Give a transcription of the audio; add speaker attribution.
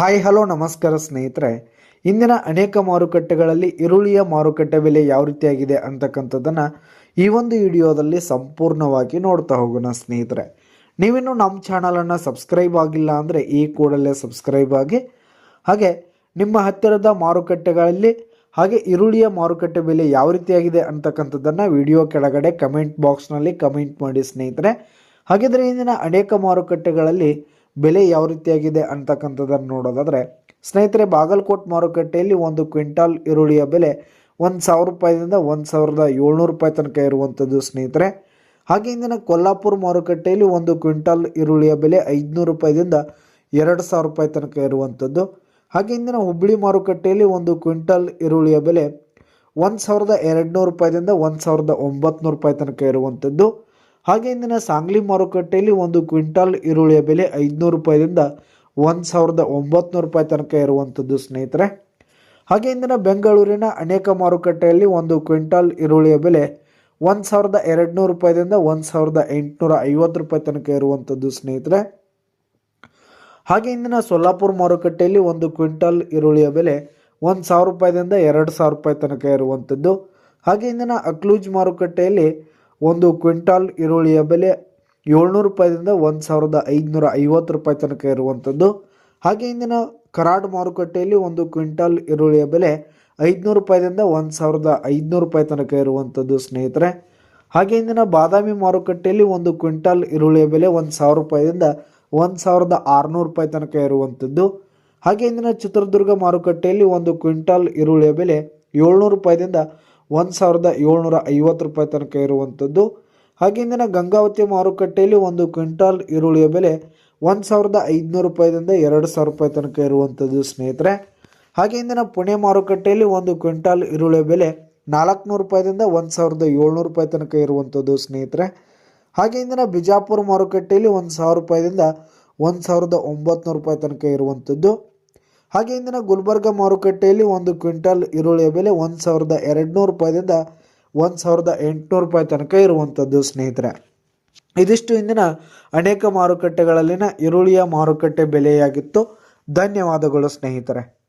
Speaker 1: Hi, hello, ನಮಸ್ಕಾರ ಸ್ನೇಹಿತರೆ. ಇಂದಿನ ಅನೇಕ ಮಾರುಕಟ್ಟೆಗಳಲ್ಲಿ ಈರುಳ್ಳಿಯ ಮಾರುಕಟ್ಟೆ ಬೆಲೆ ಯಾವ ರೀತಿಯಾಗಿದೆ ಅಂತಕ್ಕಂಥದ್ದನ್ನು ಈ ಒಂದು ವಿಡಿಯೋದಲ್ಲಿ ಸಂಪೂರ್ಣವಾಗಿ ನೋಡ್ತಾ ಹೋಗೋಣ ಸ್ನೇಹಿತರೆ. ನೀವಿನ್ನು ನಮ್ಮ ಚಾನಲನ್ನು ಸಬ್ಸ್ಕ್ರೈಬ್ ಆಗಿಲ್ಲ ಅಂದರೆ ಈ ಕೂಡಲೇ ಸಬ್ಸ್ಕ್ರೈಬ್ ಆಗಿ. ಹಾಗೆ ನಿಮ್ಮ ಹತ್ತಿರದ ಮಾರುಕಟ್ಟೆಗಳಲ್ಲಿ ಹಾಗೆ ಈರುಳ್ಳಿಯ ಮಾರುಕಟ್ಟೆ ಬೆಲೆ ಯಾವ ರೀತಿಯಾಗಿದೆ ಅಂತಕ್ಕಂಥದ್ದನ್ನು ವಿಡಿಯೋ ಕೆಳಗಡೆ ಕಮೆಂಟ್ ಬಾಕ್ಸ್ನಲ್ಲಿ ಕಮೆಂಟ್ ಮಾಡಿ ಸ್ನೇಹಿತರೆ. ಹಾಗಿದ್ರೆ ಇಂದಿನ ಅನೇಕ ಮಾರುಕಟ್ಟೆಗಳಲ್ಲಿ ಬೆಲೆ ಯಾವ ರೀತಿಯಾಗಿದೆ ಅಂತಕ್ಕಂಥದ್ದನ್ನು ನೋಡೋದಾದರೆ, ಸ್ನೇಹಿತರೆ, ಬಾಗಲಕೋಟ್ ಮಾರುಕಟ್ಟೆಯಲ್ಲಿ ಒಂದು ಕ್ವಿಂಟಾಲ್ ಈರುಳ್ಳಿಯ ಬೆಲೆ ಒಂದು ಸಾವಿರ ರೂಪಾಯಿದಿಂದ ಒಂದು ಸಾವಿರದ ಏಳ್ನೂರು ರೂಪಾಯಿ ತನಕ ಇರುವಂಥದ್ದು ಸ್ನೇಹಿತರೆ. ಹಾಗೆ ಇಂದಿನ ಕೊಲ್ಲಾಪುರ ಮಾರುಕಟ್ಟೆಯಲ್ಲಿ ಒಂದು ಕ್ವಿಂಟಾಲ್ ಈರುಳ್ಳಿಯ ಬೆಲೆ ಐದುನೂರು ರೂಪಾಯಿದಿಂದ ಎರಡು ಸಾವಿರ ರೂಪಾಯಿ ತನಕ ಇರುವಂಥದ್ದು. ಹಾಗೆ ಇಂದಿನ ಹುಬ್ಬಳ್ಳಿ ಮಾರುಕಟ್ಟೆಯಲ್ಲಿ ಒಂದು ಕ್ವಿಂಟಾಲ್ ಈರುಳ್ಳಿಯ ಬೆಲೆ ಒಂದು ಸಾವಿರದ ಎರಡುನೂರು ರೂಪಾಯಿದಿಂದ ಒಂದು ಸಾವಿರದ ಒಂಬತ್ತು ರೂಪಾಯಿ ತನಕ ಇರುವಂಥದ್ದು. ಹಾಗೆ ಇಂದಿನ ಸಾಂಗ್ಲಿ ಮಾರುಕಟ್ಟೆಯಲ್ಲಿ ಒಂದು ಕ್ವಿಂಟಾಲ್ ಈರುಳ್ಳಿಯ ಬೆಲೆ ಐದುನೂರು ರೂಪಾಯಿಯಿಂದ ಒಂದು ಸಾವಿರದ ಒಂಬತ್ತು ರೂಪಾಯಿ ತನಕ ಇರುವಂಥದ್ದು ಸ್ನೇಹಿತರೆ. ಹಾಗೆ ಇಂದಿನ ಬೆಂಗಳೂರಿನ ಅನೇಕ ಮಾರುಕಟ್ಟೆಯಲ್ಲಿ ಒಂದು ಕ್ವಿಂಟಾಲ್ ಈರುಳ್ಳಿಯ ಬೆಲೆ ಒಂದು ಸಾವಿರದ ಎರಡುನೂರು ರೂಪಾಯಿದಿಂದ ಒಂದು ಸಾವಿರದ ಎಂಟುನೂರ ಐವತ್ತು ರೂಪಾಯಿ ತನಕ ಇರುವಂಥದ್ದು ಸ್ನೇಹಿತರೆ. ಹಾಗೆ ಇಂದಿನ ಸೊಲ್ಲಾಪುರ ಮಾರುಕಟ್ಟೆಯಲ್ಲಿ ಒಂದು ಕ್ವಿಂಟಾಲ್ ಈರುಳ್ಳಿಯ ಬೆಲೆ ಒಂದು ಸಾವಿರ ರೂಪಾಯಿದಿಂದ ಎರಡು ಸಾವಿರ ರೂಪಾಯಿ ತನಕ ಇರುವಂಥದ್ದು. ಹಾಗೆ ಇಂದಿನ ಅಕ್ಲೂಜ್ ಮಾರುಕಟ್ಟೆಯಲ್ಲಿ ಒಂದು ಕ್ವಿಂಟಾಲ್ ಈರುಳ್ಳಿಯ ಬೆಲೆ ಏಳ್ನೂರು ರೂಪಾಯಿದಿಂದ ಒಂದು ಸಾವಿರದ ಐದುನೂರ ಐವತ್ತು ರೂಪಾಯಿ ತನಕ ಇರುವಂಥದ್ದು. ಹಾಗೆ ಇಂದಿನ ಕರಾಡ್ ಮಾರುಕಟ್ಟೆಯಲ್ಲಿ ಒಂದು ಕ್ವಿಂಟಾಲ್ ಈರುಳ್ಳಿಯ ಬೆಲೆ ಐದುನೂರು ರೂಪಾಯಿದಿಂದ ಒಂದು ಸಾವಿರದ ಐದುನೂರು ರೂಪಾಯಿ ತನಕ ಇರುವಂಥದ್ದು ಸ್ನೇಹಿತರೆ. ಹಾಗೆ ಇಂದಿನ ಬಾದಾಮಿ ಮಾರುಕಟ್ಟೆಯಲ್ಲಿ ಒಂದು ಕ್ವಿಂಟಾಲ್ ಈರುಳ್ಳಿಯ ಬೆಲೆ ಒಂದು ಸಾವಿರ ರೂಪಾಯಿದಿಂದ ಒಂದು ಸಾವಿರದ ಆರುನೂರು ರೂಪಾಯಿ ತನಕ ಇರುವಂಥದ್ದು. ಹಾಗೆ ಇಂದಿನ ಚಿತ್ರದುರ್ಗ ಮಾರುಕಟ್ಟೆಯಲ್ಲಿ ಒಂದು ಕ್ವಿಂಟಾಲ್ ಈರುಳ್ಳಿಯ ಬೆಲೆ ಏಳ್ನೂರು ರೂಪಾಯಿದಿಂದ ಒಂದು ಸಾವಿರದ ಏಳ್ನೂರ ಐವತ್ತು ರೂಪಾಯಿ ತನಕ ಇರುವಂಥದ್ದು ಹಾಗೆ ಇಂದಿನ ಗಂಗಾವತಿ ಮಾರುಕಟ್ಟೆಯಲ್ಲಿ ಒಂದು ಕ್ವಿಂಟಾಲ್ ಈರುಳ್ಳಿಯ ಬೆಲೆ ಒಂದು ಸಾವಿರದ ಐದುನೂರು ರೂಪಾಯಿದಿಂದ ಎರಡು ಸಾವಿರ ರೂಪಾಯಿ ತನಕ ಇರುವಂಥದ್ದು ಸ್ನೇಹಿತರೆ. ಹಾಗೆ ಇಂದಿನ ಪುಣೆ ಮಾರುಕಟ್ಟೆಯಲ್ಲಿ ಒಂದು ಕ್ವಿಂಟಾಲ್ ಈರುಳ್ಳಿಯ ಬೆಲೆ ನಾಲ್ಕುನೂರು ರೂಪಾಯಿದಿಂದ ಒಂದು ಸಾವಿರದ ಏಳ್ನೂರು ರೂಪಾಯಿ ತನಕ ಇರುವಂಥದ್ದು ಸ್ನೇಹಿತರೆ. ಹಾಗೆ ಇಂದಿನ ಬಿಜಾಪುರ ಮಾರುಕಟ್ಟೆಯಲ್ಲಿ ಒಂದು ಸಾವಿರ ರೂಪಾಯಿದಿಂದ ಒಂದು ಸಾವಿರದ ಒಂಬತ್ತು ರೂಪಾಯಿ ತನಕ ಇರುವಂಥದ್ದು ಹಾಗೆ ಇಂದಿನ ಗುಲ್ಬರ್ಗ ಮಾರುಕಟ್ಟೆಯಲ್ಲಿ ಒಂದು ಕ್ವಿಂಟಲ್ ಈರುಳ್ಳಿಯ ಬೆಲೆ ಒಂದು ಸಾವಿರದ ಎರಡುನೂರು ರೂಪಾಯಿದಿಂದ ಒಂದು ಸಾವಿರದ ಎಂಟುನೂರು ರೂಪಾಯಿ ತನಕ ಇರುವಂಥದ್ದು ಸ್ನೇಹಿತರೆ. ಇದಿಷ್ಟು ಇಂದಿನ ಅನೇಕ ಮಾರುಕಟ್ಟೆಗಳಲ್ಲಿನ ಈರುಳ್ಳಿಯ ಮಾರುಕಟ್ಟೆ ಬೆಲೆಯಾಗಿತ್ತು. ಧನ್ಯವಾದಗಳು, ಸ್ನೇಹಿತರೆ.